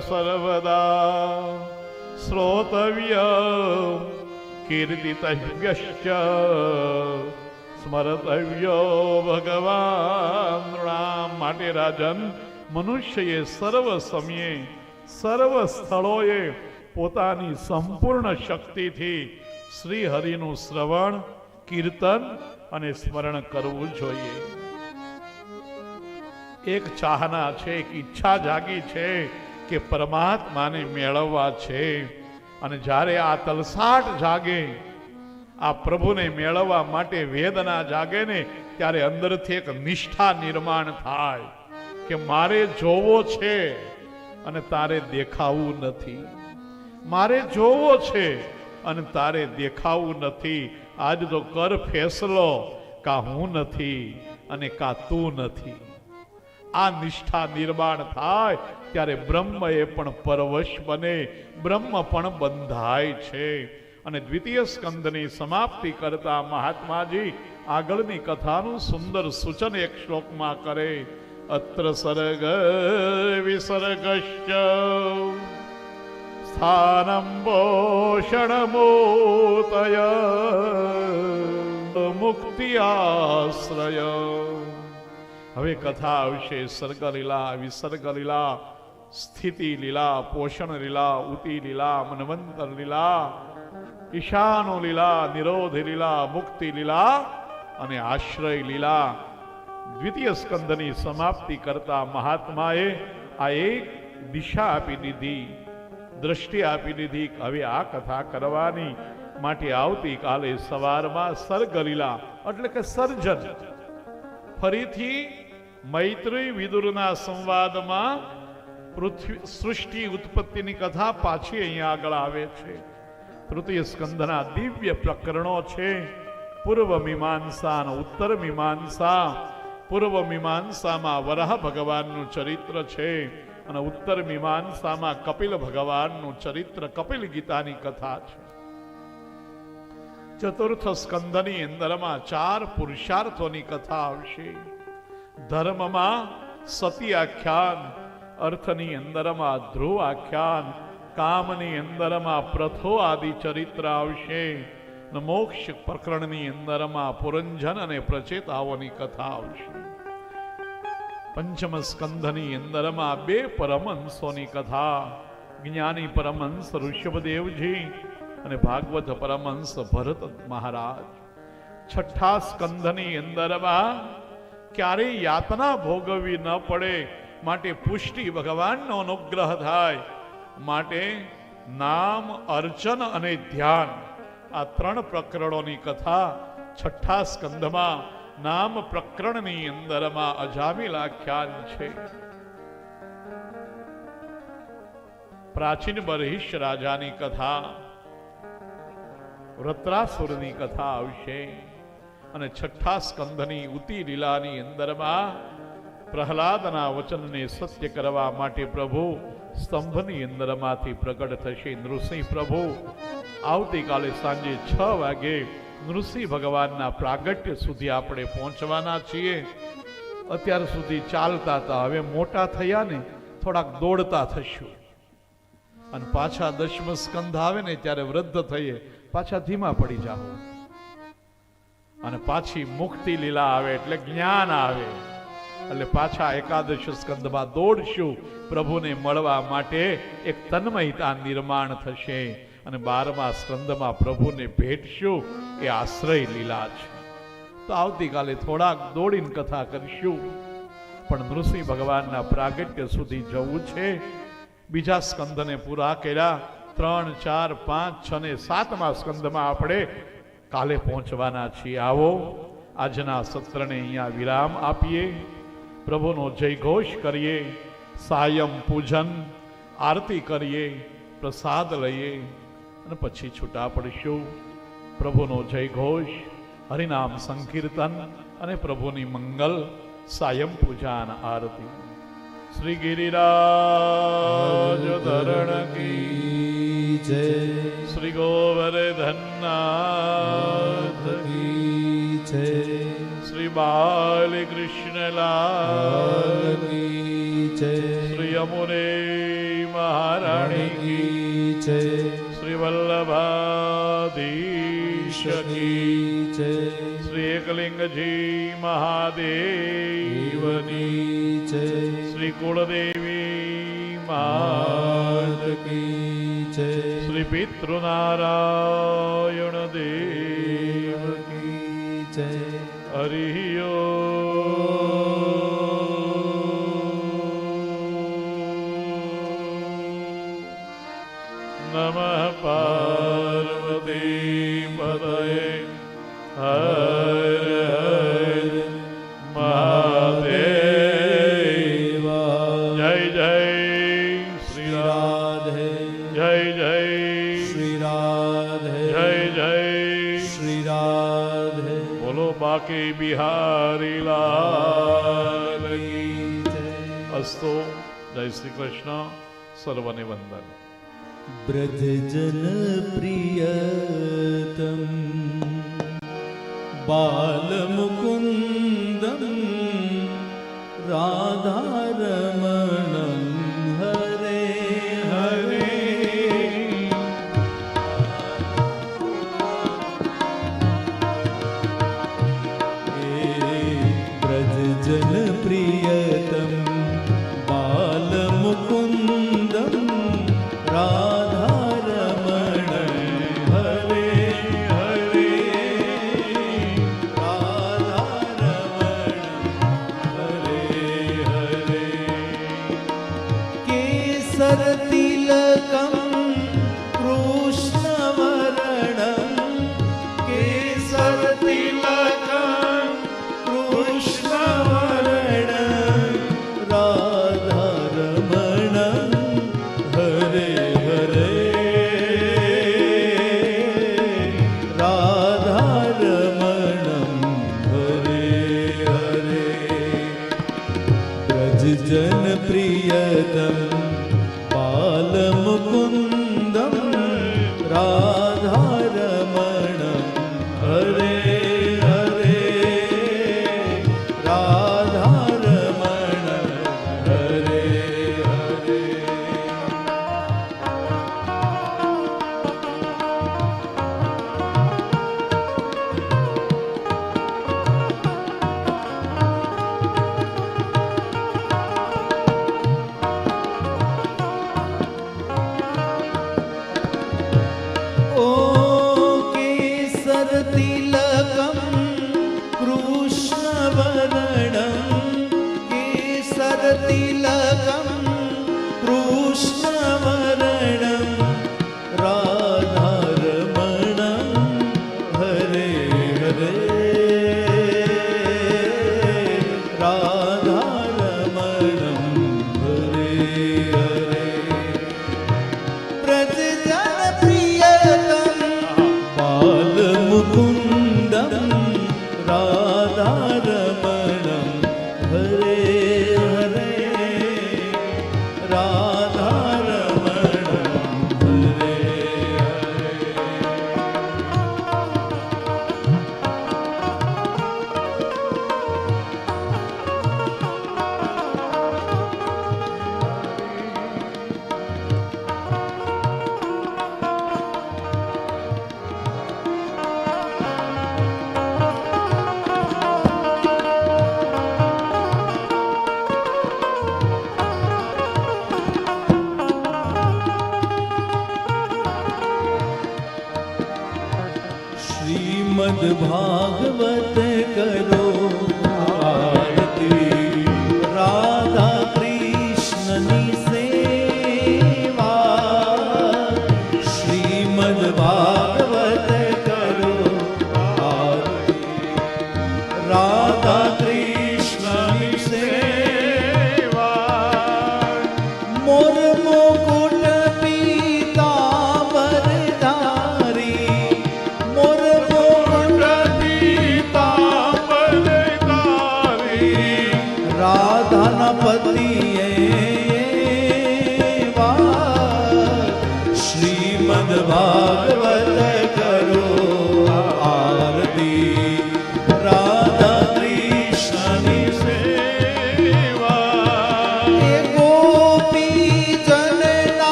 સર્વદા શ્રોતવ્ય કીર્તિતવ્યશ્ચ સ્મરતવ્યો ભગવાન રામ માટે રાજન મનુષ્યએ સર્વ સમયે સર્વ સ્થળોએ પોતાની સંપૂર્ણ શક્તિથી શ્રી હરિનું શ્રવણ, કીર્તન અને સ્મરણ કરવું જોઈએ. એક ચાહના છે, એક ઈચ્છા જાગી છે કે પરમાત્માને મેળવવા છે. અને જ્યારે આ તલસાટ જાગે, આ પ્રભુને મેળવવા માટે વેદના જાગે ને, ત્યારે અંદરથી એક નિષ્ઠા નિર્માણ થાય કે મારે જોવો છે અને તારે દેખાવું નથી. મારે જોવો છે અને તારે દેખાવું નથી. આજ તો કર ફેસલો, કા હું નથી અને કા તું નથી. આ નિષ્ઠા નિર્માણ થાય, ત્યારે બ્રહ્મ એ પણ પરવશ બને. બ્રહ્મ પણ બંધાય છે. અને દ્વિતીય સ્કંદની સમાપ્તિ કરતા મહાત્માજી આગળની કથાનું સુંદર સૂચન એક શ્લોકમાં કરે, અત્ર સર્ગ વિસર્ગશ્ચ સ્થાનમ ભોષણમોતય મુક્તિ આશ્રય. હવે કથા આવશે સર્ગ લીલા વિસર્ગ લીલા સ્થિતિ લીલા પોષણ લીલા ઉતિ લીલા મનવંતર લીલા ઈશાનો લીલા નિરોધ લીલા મુક્તિ લીલા અને આશ્રય લીલા દ્વિતીય સ્કંદની સમાપ્તિ કરતા મહાત્માએ આ એક દિશા આપી દીધી. દ્રષ્ટિ આપી દીધી હવે આ કથા કરવાની માટે આવતીકાલે સવારમાં સર્ગલીલા, એટલે કે સર્જન, ફરીથી મૈત્રી વિદુરના સંવાદમાં પૃથ્વી સૃષ્ટિ ઉત્પત્તિની કથા પાછી અહીંયા આગળ આવે છે. તૃતીય સ્કંદના દિવ્ય પ્રકરણો છે. પૂર્વ મીમાંસા અને ઉત્તર મીમાંસા. પૂર્વ મીમાંસામાં વરાહ ભગવાનનું ચરિત્ર છે અને ઉત્તર મીમાંસામાં કપિલ ભગવાનનું ચરિત્ર કપિલ ગીતાની કથા છે. ચતુર્થ સ્કંદની અંદરમાં ચાર પુરુષાર્થોની કથા આવશે. ધર્મમાં સતી આખ્યાન, અર્થની અંદરમાં ધ્રુવ આખ્યાન, કામની અંદરમાં પ્રથો આદિ ચરિત્ર આવશે. મોક્ષ પ્રકરણની અંદરમાં પુરંજન અને પ્રચેતાઓની કથા આવશે. પંચમ સ્કંધની અંદરમાં બે પરમહંસોની કથા, જ્ઞાની પરમહંસ ઋષભદેવજી અને ભાગવત પરમહંસ ભરત મહારાજ. છઠ્ઠા સ્કંધની અંદરમાં ક્યારેય યાતના ભોગવવી ન પડે. માટે પુષ્ટિ ભગવાનનો અનુગ્રહ થાય. માટે નામ, અર્ચન અને ધ્યાન આ ત્રણ પ્રકરણોની કથા છઠ્ઠા સ્કંધમાં નામ પ્રકરણની અંદરમાં અજામેલા ખ્યાલ છે. પ્રાચીન બરહિષ રાજાની કથા વૃત્રાસુરની કથા આવશે. અને છઠ્ઠા સ્કંધની ઉતી લીલાની અંદરમાં પ્રહલાદના વચનને સત્ય કરવા માટે પ્રભુ સ્તંભની અંદરમાંથી પ્રગટ થશે નૃસિંહ પ્રભુ. આવતીકાલે સાંજે છ વાગે નૃસિંહ ભગવાનના પ્રાગટ્ય સુધી આપણે પહોંચવાના છીએ. અત્યાર સુધી ચાલતા હતા, હવે મોટા થયા ને થોડાક દોડતા થશું. અને પાછા દશમ સ્કંધ આવે ને ત્યારે વૃદ્ધ થઈએ, પાછા ધીમા પડી જાઓ. અને પાછી મુક્તિ લીલા આવે એટલે જ્ઞાન આવે. એટલે પાછા એકાદશ સ્કંદમાં દોડશું પ્રભુને મળવા માટે એક તન્મયતા નિર્માણ થશે. અને બારમા સ્કંદમાં પ્રભુને ભેટશું, એ આશ્રય લીલા છે. તો આવતીકાલે થોડાક દોડીને કથા કરીશું. પણ નૃસિંહ ભગવાનના પ્રાગટ્ય સુધી જવું છે. બીજા સ્કંદને પૂરા કર્યા. ત્રણ, ચાર, પાંચ, છ ને સાતમા સ્કંદમાં આપણે કાલે પહોંચવાના છીએ. આવો, આજના સત્રને અહીંયા વિરામ આપીએ. પ્રભુનો જય ઘોષ કરીએ સાયમ પૂજન, આરતી કરીએ, પ્રસાદ લઈએ અને પછી છૂટા પડશું. પ્રભુનો જય ઘોષ, હરિનામ સંકીર્તન અને પ્રભુની મંગલ સાયમ પૂજા અને આરતી. શ્રી ગિરિરાજ ધરણ કી જય શ્રી ગોવર્ધનનાથ કી જય શ્રી બાલકૃષ્ણલાલ કી જય શ્રી યમુને મહારાણી કી કી જય શ્રી વલ્લભાધીશ કી કી જય શ્રી એકલિંગજી મહાદેવની દેવની જય શ્રી કુળદેવી કી જય શ્રી પિતૃનારાયણ દેવ કી જય હરિયો નમઃ પાર્વતી પદય. હર કે બિહારી લાલ અસ્તો જય શ્રી કૃષ્ણ સર્વને વંદન બ્રજજન પ્રિયતમ બાલમુકુંદમ રાધારમા राम શ્રીમદ ભાગવત કરો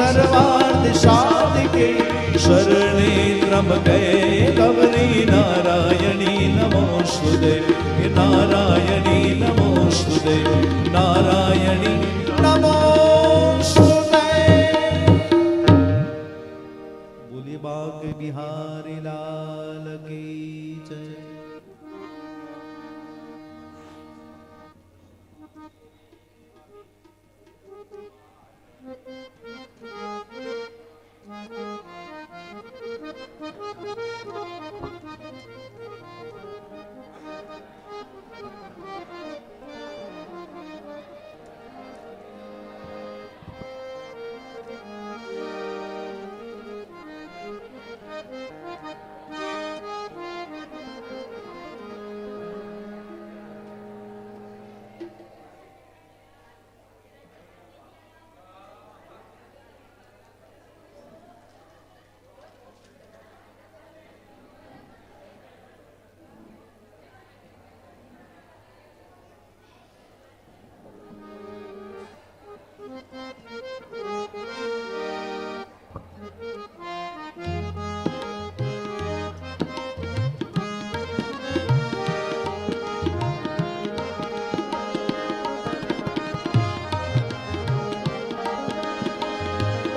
सर्वार्थ साधके शरणे त्र्यम्बके गौरी नारायणी नमोऽस्तुते नारायणी नमोऽस्तुते नारायणी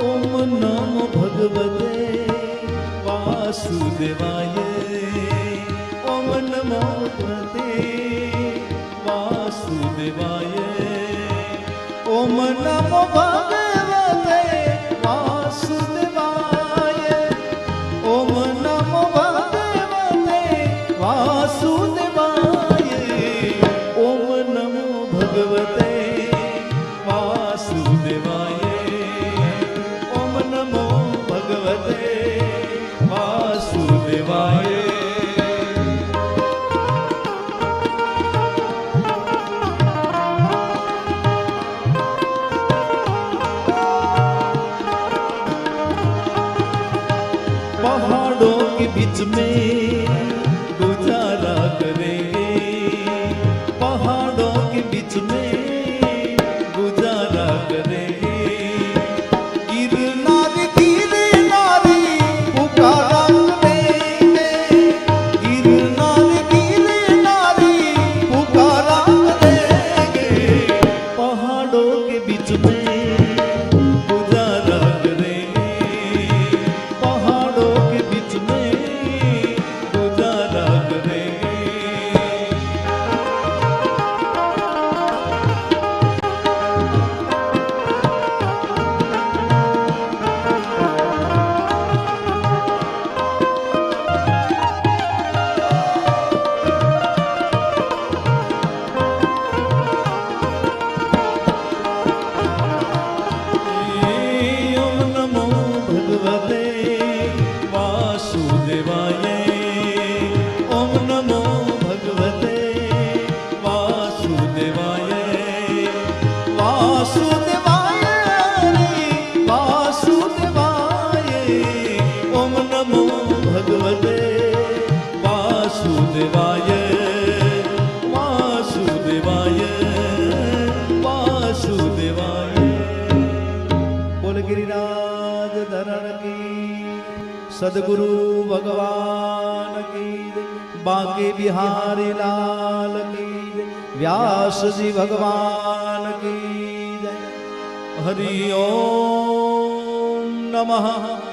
ॐ नमो भगवते वासुदेवाय। ॐ नमो भगवते वासुदेवाय। ॐ नमो भगवते to me. ઓમ નમો ભગવતે વાસુદેવાય વાસુદેવાય વાસુદેવાય બોલ ગિરિરાજ ધરણ કી સદગુરુ ભગવાન કી બાંકે બિહારી લાલ કી વ્યાસજી ભગવાન કી હરિ ઓમ નમઃ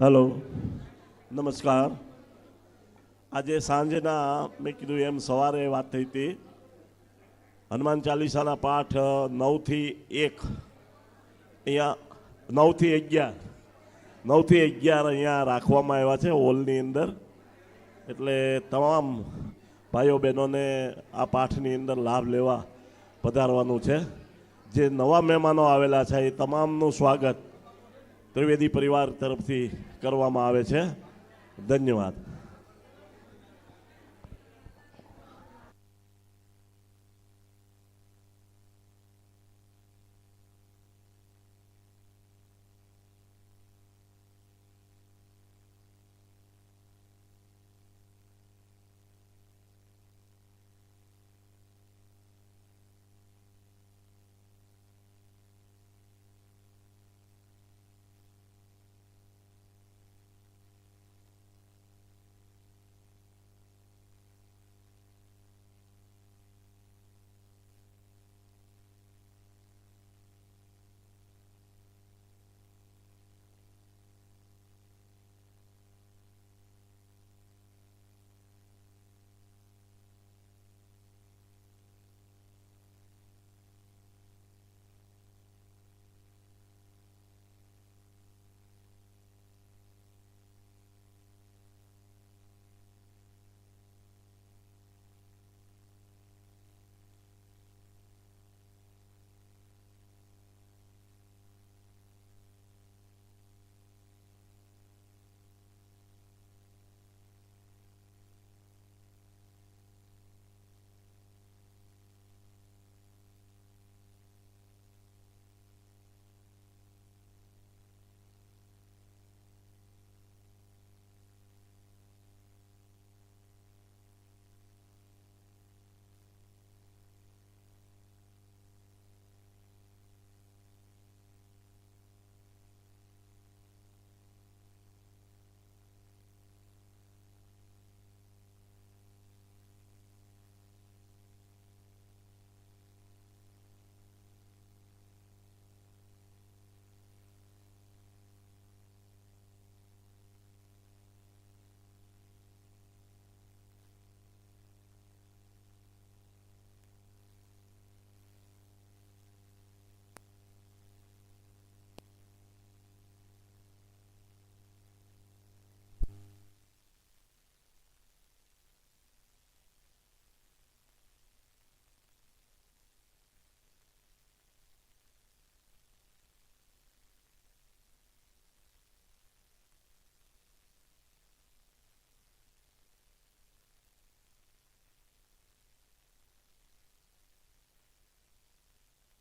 હલો નમસ્કાર આજે સાંજના મેં કીધું એમ સવારે વાત થઈ હતી. હનુમાન ચાલીસાના પાઠ નવથી એક. અહીંયા નવથી અગિયાર. નવથી અગિયાર અહીંયા રાખવામાં આવ્યા છે હોલની અંદર. એટલે તમામ ભાઈઓ બહેનોને આ પાઠની અંદર લાભ લેવા પધારવાનું છે. જે નવા મહેમાનો આવેલા છે એ તમામનું સ્વાગત. ત્રિવેદી પરિવાર તરફથી કરવામાં આવે છે. ધન્યવાદ.